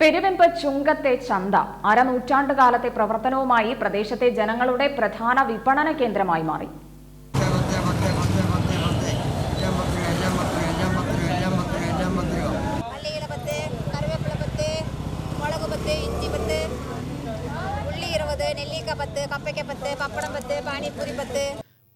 പെരുവെമ്പ് ചുങ്കത്തെ ചന്ത അരനൂറ്റാണ്ട് കാലത്തെ പ്രവർത്തനവുമായി പ്രദേശത്തെ ജനങ്ങളുടെ പ്രധാന വിപണന കേന്ദ്രമായി മാറി.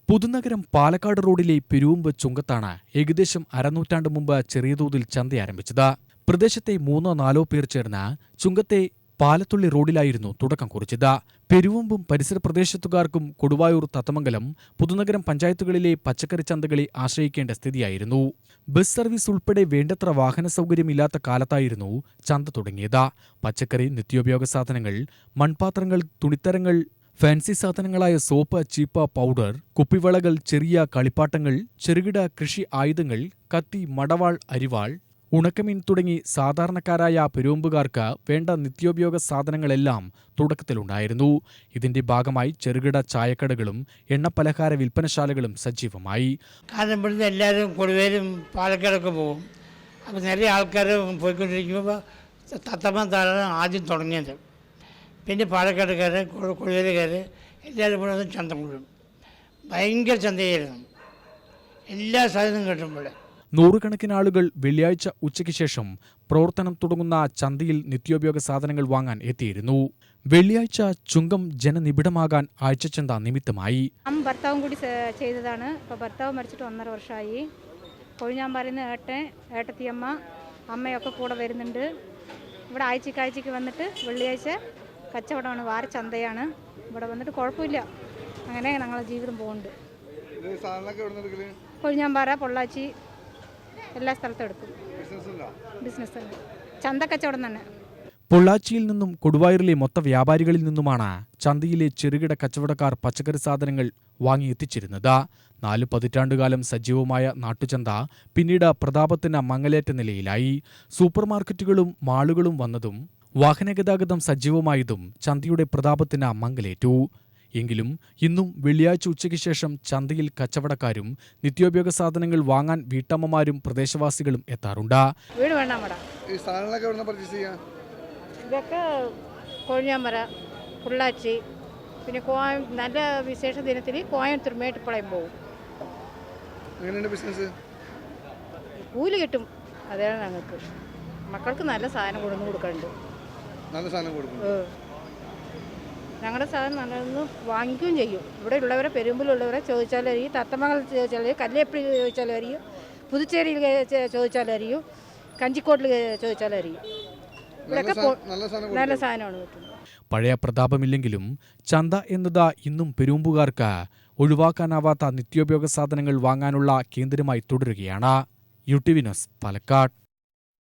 പുതുനഗരം പാലക്കാട് റോഡിലെ പെരുവുമ്പ് ചുങ്കത്താണ് ഏകദേശം അരനൂറ്റാണ്ട് മുമ്പ് ചെറിയ തോതിൽ ചന്ത ആരംഭിച്ചത് പ്രദേശത്തെ മൂന്നോ നാലോ പേർ ചേർന്ന ചുങ്കത്തെ പാലത്തുള്ളി റോഡിലായിരുന്നു തുടക്കം കുറിച്ചത്. പെരുവമ്പും പരിസര പ്രദേശത്തുകാർക്കും കൊടുവായൂർ തത്തമംഗലം പുതുനഗരം പഞ്ചായത്തുകളിലെ പച്ചക്കറി ചന്തകളെ ആശ്രയിക്കേണ്ട സ്ഥിതിയായിരുന്നു. ബസ് സർവീസ് ഉൾപ്പെടെ വേണ്ടത്ര വാഹന സൗകര്യമില്ലാത്ത കാലത്തായിരുന്നു ചന്ത തുടങ്ങിയത്. പച്ചക്കറി നിത്യോപയോഗ സാധനങ്ങൾ മൺപാത്രങ്ങൾ തുണിത്തരങ്ങൾ ഫാൻസി സാധനങ്ങളായ സോപ്പ് ചീപ്പ പൗഡർ കുപ്പിവളകൾ ചെറിയ കളിപ്പാട്ടങ്ങൾ ചെറുകിട കൃഷി ആയുധങ്ങൾ കത്തി മടവാൾ അരിവാൾ ഉണക്കമീൻ തുടങ്ങി സാധാരണക്കാരായ പെരുമ്പുകാർക്ക് വേണ്ട നിത്യോപയോഗ സാധനങ്ങളെല്ലാം തുടക്കത്തിലുണ്ടായിരുന്നു. ഇതിന്റെ ഭാഗമായി ചെറുകിട ചായക്കടകളും എണ്ണപ്പലഹാര വിൽപ്പനശാലകളും സജീവമായി. എല്ലാവരും കൊടുവേരും പാലക്കാടൊക്കെ പോകും. അപ്പോൾ നിറയെ ആൾക്കാർ പോയിക്കൊണ്ടിരിക്കുമ്പോൾ തത്തമ്മ താഴെ ആദ്യം തുടങ്ങിയത്. പിന്നെ പാലക്കാടുകാർ കൊടുവേലുകാർ എല്ലാവരും കൂടെ ചന്ത കൂടും. ഭയങ്കര ചന്തയായിരുന്നു. എല്ലാ സാധനവും കിട്ടും നൂറുകണക്കിന് ആളുകൾ വെള്ളിയാഴ്ച ഉച്ചയ്ക്ക് ശേഷം പ്രവർത്തനം തുടങ്ങുന്ന ചന്തയിൽ നിത്യോപയോഗ സാധനങ്ങൾ വാങ്ങാൻ എത്തിയിരുന്നു. വെള്ളിയാഴ്ച ചുങ്കം ജനനിബിഡമാകാൻ ആഴ്ചച്ചന്ത നിമിത്തമായി. ഭർത്താവും കൂടി ചെയ്തതാണ്. ഇപ്പോൾ ഭർത്താവ് മരിച്ചിട്ട് ഒന്നര വർഷമായി കൊഴിഞ്ഞാൻ പറയുന്ന ഏട്ടൻ ഏട്ടത്തിയമ്മ അമ്മയൊക്കെ കൂടെ വരുന്നുണ്ട്. ഇവിടെ ആഴ്ചക്ക് ആഴ്ചക്ക് വന്നിട്ട് വെള്ളിയാഴ്ച കച്ചവടമാണ് വാര ചന്തയാണ്. ഇവിടെ വന്നിട്ട് കുഴപ്പമില്ല. അങ്ങനെ ഞങ്ങളെ ജീവിതം പോകുന്നുണ്ട്. കൊഴിഞ്ഞാമ്പാറ പൊള്ളാച്ചി എല്ലാ സ്ഥലത്തും എടുക്കും. ബിസിനസ് ചന്ത കച്ചവടം തന്നെ. പൊള്ളാച്ചിയിൽ നിന്നും കൊടുവായൂരിലെ മൊത്ത വ്യാപാരികളിൽ നിന്നുമാണ് ചന്തയിലെ ചെറുകിട കച്ചവടക്കാർ പച്ചക്കറി സാധനങ്ങൾ വാങ്ങിയെത്തിച്ചിരുന്നത് നാല് പതിറ്റാണ്ടുകാലം സജീവമായ നാട്ടുചന്ത പിന്നീട് പ്രതാപത്തിന് മങ്ങലേറ്റ നിലയിലായി. സൂപ്പർമാർക്കറ്റുകളും മാളുകളും വന്നതും വാഹനഗതാഗതം സജീവമായതും ചന്തയുടെ പ്രതാപത്തിന് മങ്ങലേറ്റു. എങ്കിലും ഇന്നും വെള്ളിയാഴ്ച ഉച്ചയ്ക്ക് ശേഷം ചന്തയിൽ കച്ചവടക്കാരും നിത്യോപയോഗ സാധനങ്ങൾ വാങ്ങാൻ വീട്ടമ്മമാരും പ്രദേശവാസികളും എത്താറുണ്ട്. വീട് ഈ സാധനങ്ങളൊക്കെ എവിടെ പർച്ചേസ് ചെയ്യാം? ഇതൊക്കെ കൊഴിഞ്ഞാമ്പറ പൊള്ളാച്ചി പിന്നെ കോയം നല്ല വിശേഷ ദിനത്തിൽ കോയമ്പത്തൂർ മേട്ടുപ്പാളയം പോകും എങ്ങനെയുണ്ട് ബിസിനസ് കൂലി കിട്ടും. അതാണ് ഞങ്ങൾക്ക്. മക്കൾക്ക് നല്ല സാധനം കൊണ്ടുവന്ന് കൊടുക്കുന്നുണ്ട് നല്ല സാധനം കൊടുക്കുന്നു ഏ. ഞങ്ങളുടെ സാധനം നല്ലതെന്ന് വാങ്ങിക്കുകയും ചെയ്യും. ഇവിടെ ഉള്ളവരെ പെരുമ്പിലുള്ളവരെ ചോദിച്ചാലും അറിയും തത്തമംഗൽ ചോദിച്ചാലും അറിയും കല്ലേപ്പള്ളി ചോദിച്ചാലും അറിയും പുതുച്ചേരിയിൽ ചെ- ചോദിച്ചാലും അറിയും കഞ്ചിക്കോട്ടിൽ ചോദിച്ചാലും അറിയും നല്ല സാധനമാണ് കിട്ടുന്നത്. പഴയ പ്രതാപമില്ലെങ്കിലും ചന്ത എന്നത് ഇന്നും പെരുമ്പുകാർക്ക് ഒഴിവാക്കാനാവാത്ത നിത്യോപയോഗ സാധനങ്ങൾ വാങ്ങാനുള്ള കേന്ദ്രമായി തുടരുകയാണ്. യു ടി വിനോസ് പാലക്കാട്.